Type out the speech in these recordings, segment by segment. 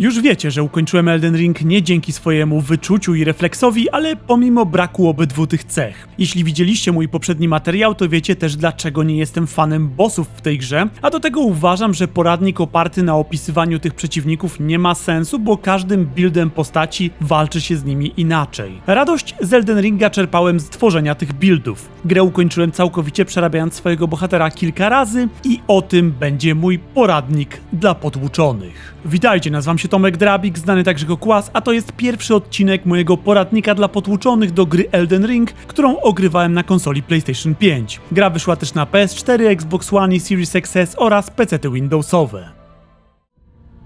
Już wiecie, że ukończyłem Elden Ring nie dzięki swojemu wyczuciu i refleksowi, ale pomimo braku obydwu tych cech. Jeśli widzieliście mój poprzedni materiał, to wiecie też dlaczego nie jestem fanem bossów w tej grze, a do tego uważam, że poradnik oparty na opisywaniu tych przeciwników nie ma sensu, bo każdym buildem postaci walczy się z nimi inaczej. Radość z Elden Ringa czerpałem z tworzenia tych buildów. Grę ukończyłem całkowicie przerabiając swojego bohatera kilka razy i o tym będzie mój poradnik dla potłuczonych. Witajcie, nazywam się Tomek Drabik, znany także jako Kłas, a to jest pierwszy odcinek mojego poradnika dla potłuczonych do gry Elden Ring, którą ogrywałem na konsoli PlayStation 5. Gra wyszła też na PS4, Xbox One i Series XS oraz PC Windowsowe.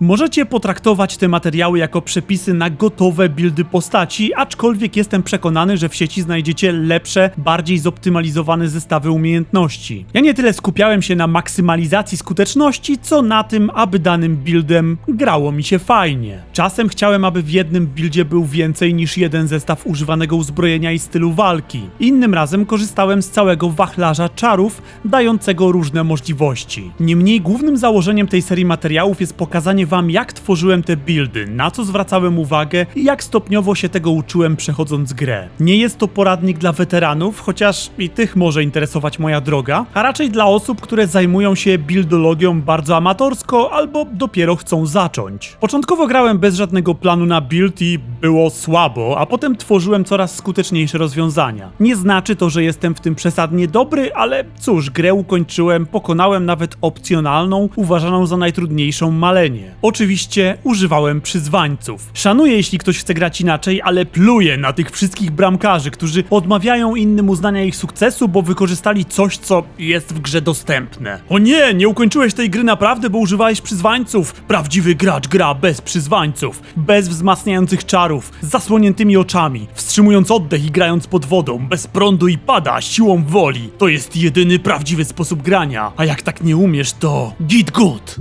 Możecie potraktować te materiały jako przepisy na gotowe buildy postaci, aczkolwiek jestem przekonany, że w sieci znajdziecie lepsze, bardziej zoptymalizowane zestawy umiejętności. Ja nie tyle skupiałem się na maksymalizacji skuteczności, co na tym, aby danym buildem grało mi się fajnie. Czasem chciałem, aby w jednym buildzie był więcej niż jeden zestaw używanego uzbrojenia i stylu walki. Innym razem korzystałem z całego wachlarza czarów, dającego różne możliwości. Niemniej głównym założeniem tej serii materiałów jest pokazanie wam, jak tworzyłem te buildy, na co zwracałem uwagę i jak stopniowo się tego uczyłem przechodząc grę. Nie jest to poradnik dla weteranów, chociaż i tych może interesować moja droga, a raczej dla osób, które zajmują się buildologią bardzo amatorsko albo dopiero chcą zacząć. Początkowo grałem bez żadnego planu na build i było słabo, a potem tworzyłem coraz skuteczniejsze rozwiązania. Nie znaczy to, że jestem w tym przesadnie dobry, ale cóż, grę ukończyłem, pokonałem nawet opcjonalną, uważaną za najtrudniejszą malenie. Oczywiście używałem przyzwańców. Szanuję, jeśli ktoś chce grać inaczej, ale pluję na tych wszystkich bramkarzy, którzy odmawiają innym uznania ich sukcesu, bo wykorzystali coś, co jest w grze dostępne. O nie, nie ukończyłeś tej gry naprawdę, bo używałeś przyzwańców. Prawdziwy gracz gra bez przyzwańców, bez wzmacniających czarów, z zasłoniętymi oczami, wstrzymując oddech i grając pod wodą, bez prądu i pada, siłą woli. To jest jedyny prawdziwy sposób grania, a jak tak nie umiesz, to git good.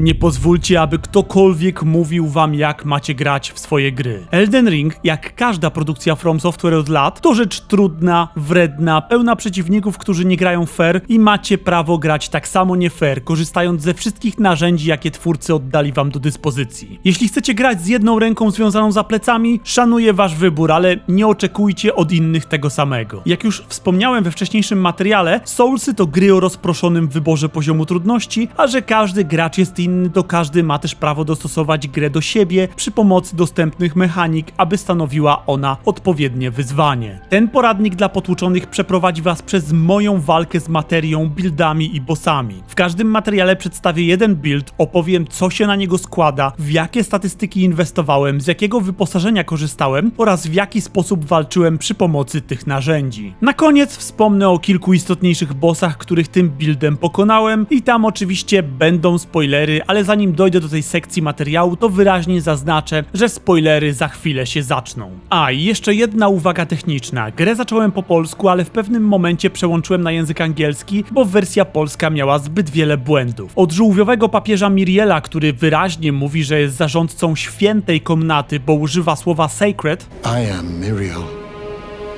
Nie pozwólcie, aby ktokolwiek mówił wam, jak macie grać w swoje gry. Elden Ring, jak każda produkcja From Software od lat, to rzecz trudna, wredna, pełna przeciwników, którzy nie grają fair i macie prawo grać tak samo nie fair, korzystając ze wszystkich narzędzi, jakie twórcy oddali wam do dyspozycji. Jeśli chcecie grać z jedną ręką związaną za plecami, szanuję wasz wybór, ale nie oczekujcie od innych tego samego. Jak już wspomniałem we wcześniejszym materiale, Soulsy to gry o rozproszonym wyborze poziomu trudności, a że każdy gracz jest inny, to każdy ma też prawo dostosować grę do siebie przy pomocy dostępnych mechanik, aby stanowiła ona odpowiednie wyzwanie. Ten poradnik dla potłuczonych przeprowadzi was przez moją walkę z materią, buildami i bossami. W każdym materiale przedstawię jeden build, opowiem co się na niego składa, w jakie statystyki inwestowałem, z jakiego wyposażenia korzystałem oraz w jaki sposób walczyłem przy pomocy tych narzędzi. Na koniec wspomnę o kilku istotniejszych bossach, których tym buildem pokonałem i tam oczywiście będą spoilery, ale zanim dojdę do tej sekcji materiału, to wyraźnie zaznaczę, że spoilery za chwilę się zaczną. A i jeszcze jedna uwaga techniczna. Grę zacząłem po polsku, ale w pewnym momencie przełączyłem na język angielski, bo wersja polska miała zbyt wiele błędów. Od żółwiowego papieża Miriela, który wyraźnie mówi, że jest zarządcą świętej komnaty, bo używa słowa sacred, I am Miriel,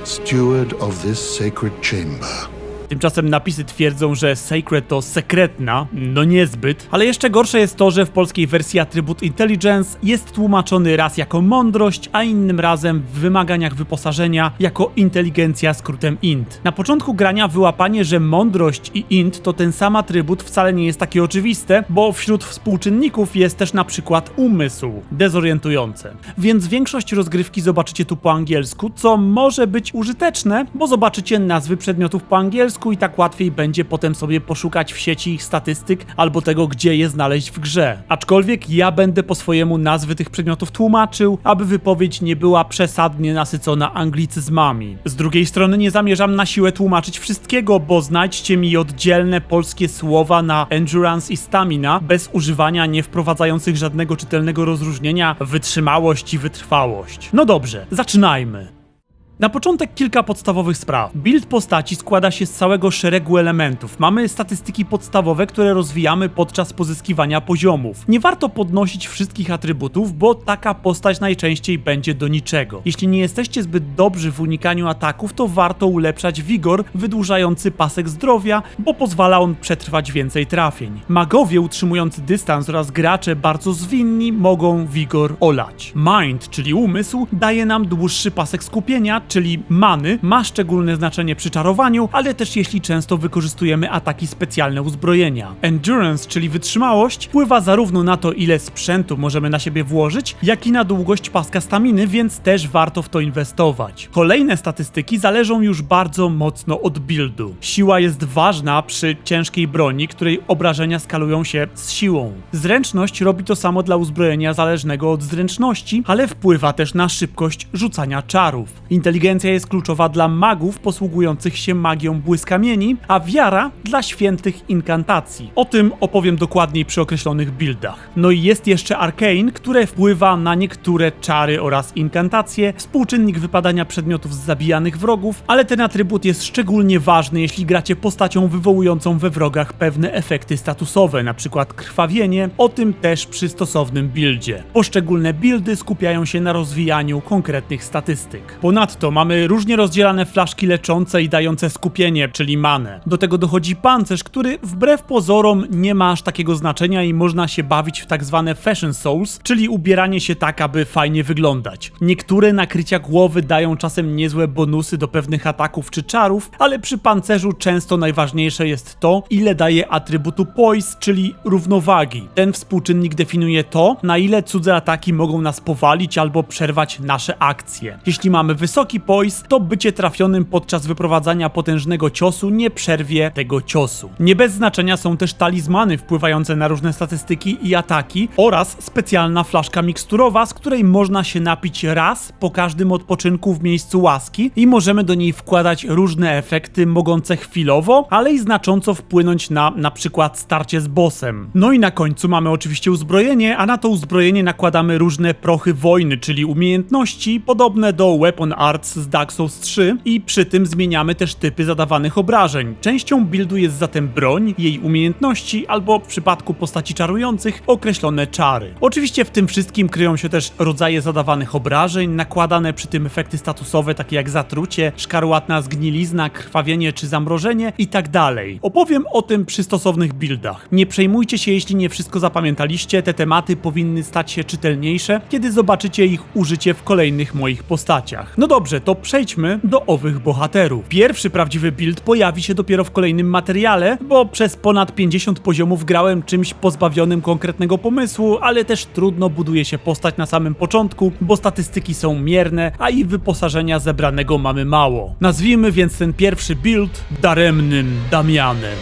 steward of this sacred chamber. Tymczasem napisy twierdzą, że Sacred to sekretna, no niezbyt, ale jeszcze gorsze jest to, że w polskiej wersji atrybut Intelligence jest tłumaczony raz jako mądrość, a innym razem w wymaganiach wyposażenia jako inteligencja skrótem int. Na początku grania wyłapanie, że mądrość i int to ten sam atrybut wcale nie jest takie oczywiste, bo wśród współczynników jest też na przykład umysł, dezorientujące. Więc większość rozgrywki zobaczycie tu po angielsku, co może być użyteczne, bo zobaczycie nazwy przedmiotów po angielsku i tak łatwiej będzie potem sobie poszukać w sieci ich statystyk albo tego, gdzie je znaleźć w grze. Aczkolwiek ja będę po swojemu nazwy tych przedmiotów tłumaczył, aby wypowiedź nie była przesadnie nasycona anglicyzmami. Z drugiej strony nie zamierzam na siłę tłumaczyć wszystkiego, bo znajdźcie mi oddzielne polskie słowa na endurance i stamina bez używania nie wprowadzających żadnego czytelnego rozróżnienia wytrzymałość i wytrwałość. No dobrze, zaczynajmy. Na początek kilka podstawowych spraw. Build postaci składa się z całego szeregu elementów. Mamy statystyki podstawowe, które rozwijamy podczas pozyskiwania poziomów. Nie warto podnosić wszystkich atrybutów, bo taka postać najczęściej będzie do niczego. Jeśli nie jesteście zbyt dobrzy w unikaniu ataków, to warto ulepszać wigor, wydłużający pasek zdrowia, bo pozwala on przetrwać więcej trafień. Magowie utrzymujący dystans oraz gracze bardzo zwinni mogą wigor olać. Mind, czyli umysł, daje nam dłuższy pasek skupienia, czyli many, ma szczególne znaczenie przy czarowaniu, ale też jeśli często wykorzystujemy ataki specjalne uzbrojenia. Endurance, czyli wytrzymałość, wpływa zarówno na to, ile sprzętu możemy na siebie włożyć, jak i na długość paska staminy, więc też warto w to inwestować. Kolejne statystyki zależą już bardzo mocno od buildu. Siła jest ważna przy ciężkiej broni, której obrażenia skalują się z siłą. Zręczność robi to samo dla uzbrojenia zależnego od zręczności, ale wpływa też na szybkość rzucania czarów. Inteligencja jest kluczowa dla magów posługujących się magią błyskamieni, a wiara dla świętych inkantacji. O tym opowiem dokładniej przy określonych buildach. No i jest jeszcze Arcane, które wpływa na niektóre czary oraz inkantacje, współczynnik wypadania przedmiotów z zabijanych wrogów, ale ten atrybut jest szczególnie ważny, jeśli gracie postacią wywołującą we wrogach pewne efekty statusowe, np. krwawienie, o tym też przy stosownym buildzie. Poszczególne buildy skupiają się na rozwijaniu konkretnych statystyk. Ponadto mamy różnie rozdzielane flaszki leczące i dające skupienie, czyli manę. Do tego dochodzi pancerz, który wbrew pozorom nie ma aż takiego znaczenia i można się bawić w tak zwane fashion souls, czyli ubieranie się tak, aby fajnie wyglądać. Niektóre nakrycia głowy dają czasem niezłe bonusy do pewnych ataków czy czarów, ale przy pancerzu często najważniejsze jest to, ile daje atrybutu poise, czyli równowagi. Ten współczynnik definiuje to, na ile cudze ataki mogą nas powalić albo przerwać nasze akcje. Jeśli mamy wysoki poise, to bycie trafionym podczas wyprowadzania potężnego ciosu nie przerwie tego ciosu. Nie bez znaczenia są też talizmany wpływające na różne statystyki i ataki oraz specjalna flaszka miksturowa, z której można się napić raz po każdym odpoczynku w miejscu łaski i możemy do niej wkładać różne efekty mogące chwilowo, ale i znacząco wpłynąć na na przykład starcie z bossem. No i na końcu mamy oczywiście uzbrojenie, a na to uzbrojenie nakładamy różne prochy wojny, czyli umiejętności podobne do Weapon Arts z Dark Souls 3 i przy tym zmieniamy też typy zadawanych obrażeń. Częścią buildu jest zatem broń, jej umiejętności albo w przypadku postaci czarujących określone czary. Oczywiście w tym wszystkim kryją się też rodzaje zadawanych obrażeń, nakładane przy tym efekty statusowe takie jak zatrucie, szkarłatna zgnilizna, krwawienie czy zamrożenie i tak. Opowiem o tym przy stosownych buildach. Nie przejmujcie się jeśli nie wszystko zapamiętaliście, te tematy powinny stać się czytelniejsze, kiedy zobaczycie ich użycie w kolejnych moich postaciach. No dobrze, to przejdźmy do owych bohaterów. Pierwszy prawdziwy build pojawi się dopiero w kolejnym materiale, bo przez ponad 50 poziomów grałem czymś pozbawionym konkretnego pomysłu, ale też trudno buduje się postać na samym początku, bo statystyki są mierne, a i wyposażenia zebranego mamy mało. Nazwijmy więc ten pierwszy build daremnym Damianem.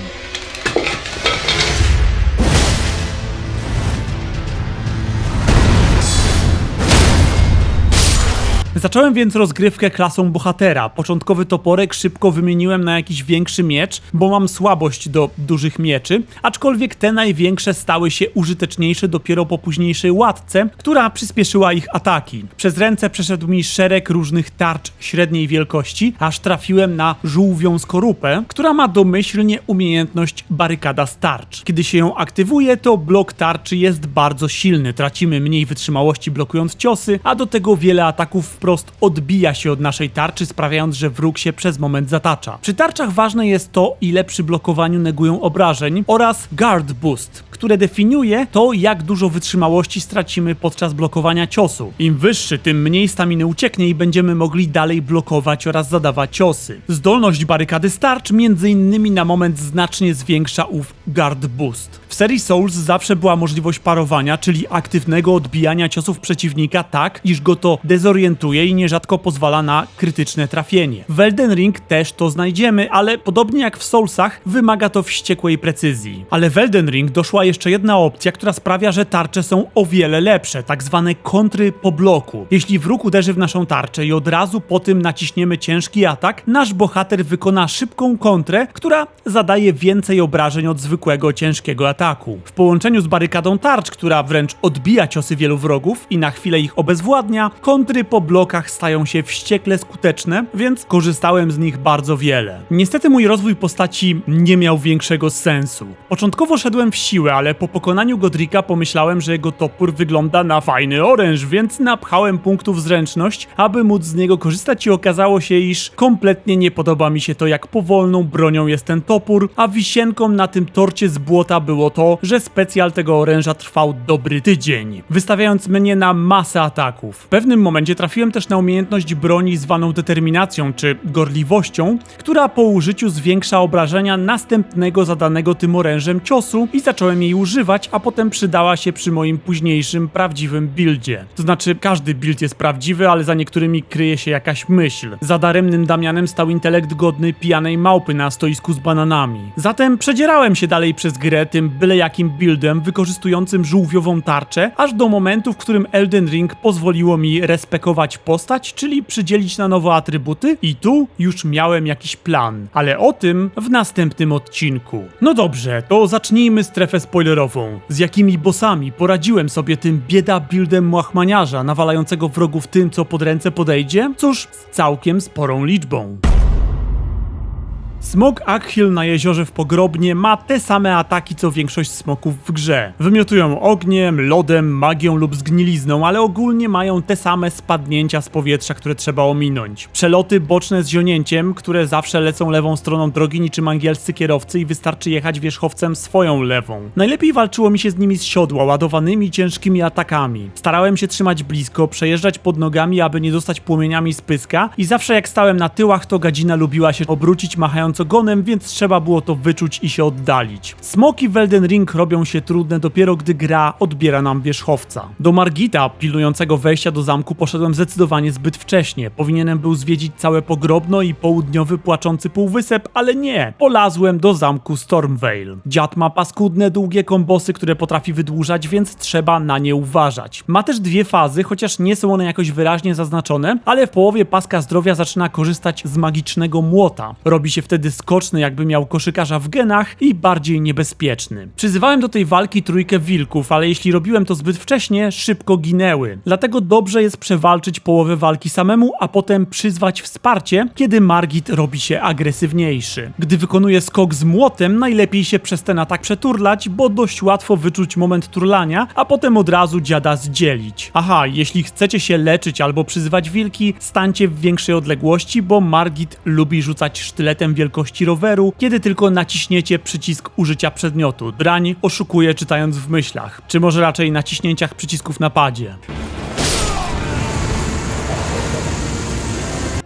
Zacząłem więc rozgrywkę klasą bohatera. Początkowy toporek szybko wymieniłem na jakiś większy miecz, bo mam słabość do dużych mieczy, aczkolwiek te największe stały się użyteczniejsze dopiero po późniejszej łatce, która przyspieszyła ich ataki. Przez ręce przeszedł mi szereg różnych tarcz średniej wielkości, aż trafiłem na żółwią skorupę, która ma domyślnie umiejętność barykada z tarcz. Kiedy się ją aktywuje, to blok tarczy jest bardzo silny, tracimy mniej wytrzymałości blokując ciosy, a do tego wiele ataków wprost odbija się od naszej tarczy, sprawiając, że wróg się przez moment zatacza. Przy tarczach ważne jest to, ile przy blokowaniu negują obrażeń oraz guard boost, które definiuje to, jak dużo wytrzymałości stracimy podczas blokowania ciosu. Im wyższy, tym mniej staminy ucieknie i będziemy mogli dalej blokować oraz zadawać ciosy. Zdolność barykady starcz między innymi na moment znacznie zwiększa ów guard boost. W serii Souls zawsze była możliwość parowania, czyli aktywnego odbijania ciosów przeciwnika tak, iż go to dezorientuje i nierzadko pozwala na krytyczne trafienie. W Elden Ring też to znajdziemy, ale podobnie jak w Soulsach wymaga to wściekłej precyzji. Ale w Elden Ring doszła jeszcze jedna opcja, która sprawia, że tarcze są o wiele lepsze, tak zwane kontry po bloku. Jeśli wróg uderzy w naszą tarczę i od razu po tym naciśniemy ciężki atak, nasz bohater wykona szybką kontrę, która zadaje więcej obrażeń od zwykłego ciężkiego ataku. W połączeniu z barykadą tarcz, która wręcz odbija ciosy wielu wrogów i na chwilę ich obezwładnia, kontry po stają się wściekle skuteczne, więc korzystałem z nich bardzo wiele. Niestety mój rozwój postaci nie miał większego sensu. Początkowo szedłem w siłę, ale po pokonaniu Godrika pomyślałem, że jego topór wygląda na fajny oręż, więc napchałem punktów zręczność, aby móc z niego korzystać i okazało się, iż kompletnie nie podoba mi się to, jak powolną bronią jest ten topór, a wisienką na tym torcie z błota było to, że specjal tego oręża trwał dobry tydzień, wystawiając mnie na masę ataków. W pewnym momencie trafiłem też na umiejętność broni zwaną determinacją czy gorliwością, która po użyciu zwiększa obrażenia następnego zadanego tym orężem ciosu i zacząłem jej używać, a potem przydała się przy moim późniejszym prawdziwym buildzie. To znaczy każdy build jest prawdziwy, ale za niektórymi kryje się jakaś myśl. Za daremnym Damianem stał intelekt godny pijanej małpy na stoisku z bananami. Zatem przedzierałem się dalej przez grę tym byle jakim buildem wykorzystującym żółwiową tarczę, aż do momentu, w którym Elden Ring pozwoliło mi respekować postać, czyli przydzielić na nowo atrybuty i tu już miałem jakiś plan, ale o tym w następnym odcinku. No dobrze, to zacznijmy strefę spoilerową. Z jakimi bossami poradziłem sobie tym bieda buildem młachmaniarza nawalającego wrogów tym, co pod ręce podejdzie? Cóż, z całkiem sporą liczbą. Smok Akhil na jeziorze w Pogrobnie ma te same ataki co większość smoków w grze. Wymiotują ogniem, lodem, magią lub zgnilizną, ale ogólnie mają te same spadnięcia z powietrza, które trzeba ominąć. Przeloty boczne z zionięciem, które zawsze lecą lewą stroną drogi niczym angielscy kierowcy i wystarczy jechać wierzchowcem swoją lewą. Najlepiej walczyło mi się z nimi z siodła, ładowanymi ciężkimi atakami. Starałem się trzymać blisko, przejeżdżać pod nogami, aby nie dostać płomieniami z pyska i zawsze jak stałem na tyłach, to gadzina lubiła się obrócić machając ogonem, więc trzeba było to wyczuć i się oddalić. Smoki w Elden Ring robią się trudne dopiero gdy gra odbiera nam wierzchowca. Do Margita, pilującego wejścia do zamku, poszedłem zdecydowanie zbyt wcześnie. Powinienem był zwiedzić całe Pogrobno i południowy płaczący półwysep, ale nie. Polazłem do zamku Stormvale. Dziad ma paskudne, długie kombosy, które potrafi wydłużać, więc trzeba na nie uważać. Ma też dwie fazy, chociaż nie są one jakoś wyraźnie zaznaczone, ale w połowie paska zdrowia zaczyna korzystać z magicznego młota. Robi się wtedy skoczny, jakby miał koszykarza w genach i bardziej niebezpieczny. Przyzywałem do tej walki trójkę wilków, ale jeśli robiłem to zbyt wcześnie, szybko ginęły. Dlatego dobrze jest przewalczyć połowę walki samemu, a potem przyzwać wsparcie, kiedy Margit robi się agresywniejszy. Gdy wykonuje skok z młotem, najlepiej się przez ten atak przeturlać, bo dość łatwo wyczuć moment turlania, a potem od razu dziada zdzielić. Aha, jeśli chcecie się leczyć albo przyzywać wilki, stańcie w większej odległości, bo Margit lubi rzucać sztyletem wielkości roweru, kiedy tylko naciśniecie przycisk użycia przedmiotu. Drań oszukuje czytając w myślach, czy może raczej naciśnięciach przycisków na padzie.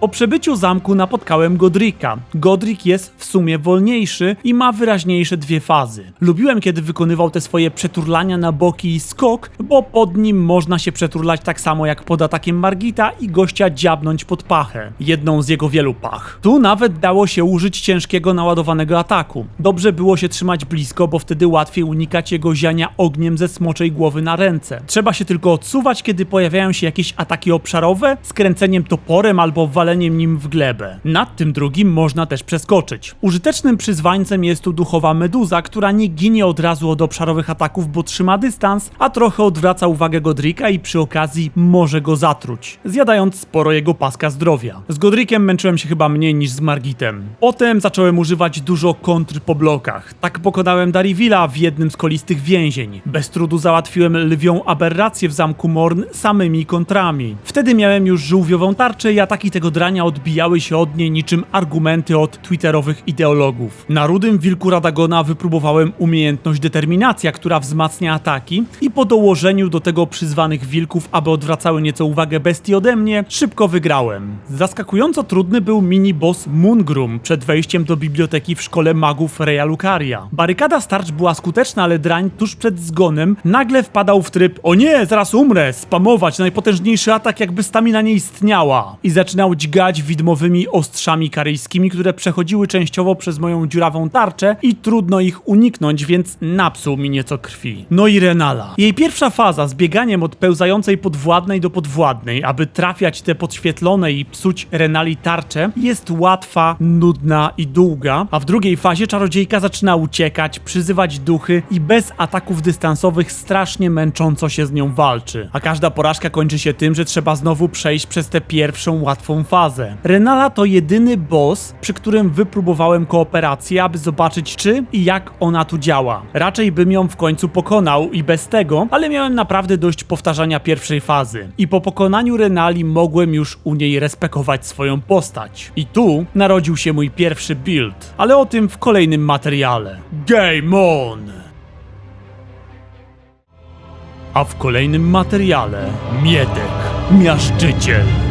Po przebyciu zamku napotkałem Godrika. Godrik jest w sumie wolniejszy i ma wyraźniejsze dwie fazy. Lubiłem, kiedy wykonywał te swoje przeturlania na boki i skok, bo pod nim można się przeturlać tak samo jak pod atakiem Margita i gościa dziabnąć pod pachę. Jedną z jego wielu pach. Tu nawet dało się użyć ciężkiego naładowanego ataku. Dobrze było się trzymać blisko, bo wtedy łatwiej unikać jego ziania ogniem ze smoczej głowy na ręce. Trzeba się tylko odsuwać, kiedy pojawiają się jakieś ataki obszarowe, skręceniem toporem albo waleniem nim w glebę. Nad tym drugim można też przeskoczyć. Użytecznym przyzwańcem jest tu duchowa meduza, która nie ginie od razu od obszarowych ataków, bo trzyma dystans, a trochę odwraca uwagę Godrika i przy okazji może go zatruć, zjadając sporo jego paska zdrowia. Z Godrikiem męczyłem się chyba mniej niż z Margitem. Potem zacząłem używać dużo kontr po blokach. Tak pokonałem Darivilla w jednym z kolistych więzień. Bez trudu załatwiłem lwią aberrację w zamku Morn samymi kontrami. Wtedy miałem już żółwiową tarczę i ataki tego drania odbijały się od niej niczym argumenty od twitterowych ideologów. Na rudym wilku Radagona wypróbowałem umiejętność determinacja, która wzmacnia ataki i po dołożeniu do tego przyzwanych wilków, aby odwracały nieco uwagę bestii ode mnie, szybko wygrałem. Zaskakująco trudny był mini-boss Moongrum przed wejściem do biblioteki w szkole magów Reya Lucaria. Barykada starcz była skuteczna, ale drań tuż przed zgonem nagle wpadał w tryb o nie, zaraz umrę, spamować najpotężniejszy atak jakby stamina nie istniała i zaczynał dźgać widmowymi ostrzami karyjskimi, które przechodziły częściowo przez moją dziurawą tarczę i trudno ich uniknąć, więc napsuł mi nieco krwi. No i Renala. Jej pierwsza faza z bieganiem od pełzającej podwładnej do podwładnej, aby trafiać te podświetlone i psuć Renali tarczę, jest łatwa, nudna i długa, a w drugiej fazie czarodziejka zaczyna uciekać, przyzywać duchy i bez ataków dystansowych strasznie męcząco się z nią walczy. A każda porażka kończy się tym, że trzeba znowu przejść przez tę pierwszą łatwą fazę. Renala to jedyny boss, przy którym wypróbowałem kooperację, aby zobaczyć czy i jak ona tu działa. Raczej bym ją w końcu pokonał i bez tego, ale miałem naprawdę dość powtarzania pierwszej fazy. I po pokonaniu Renali mogłem już u niej respekować swoją postać. I tu narodził się mój pierwszy build, ale o tym w kolejnym materiale. Game on! A w kolejnym materiale Miedek, miażdżyciel.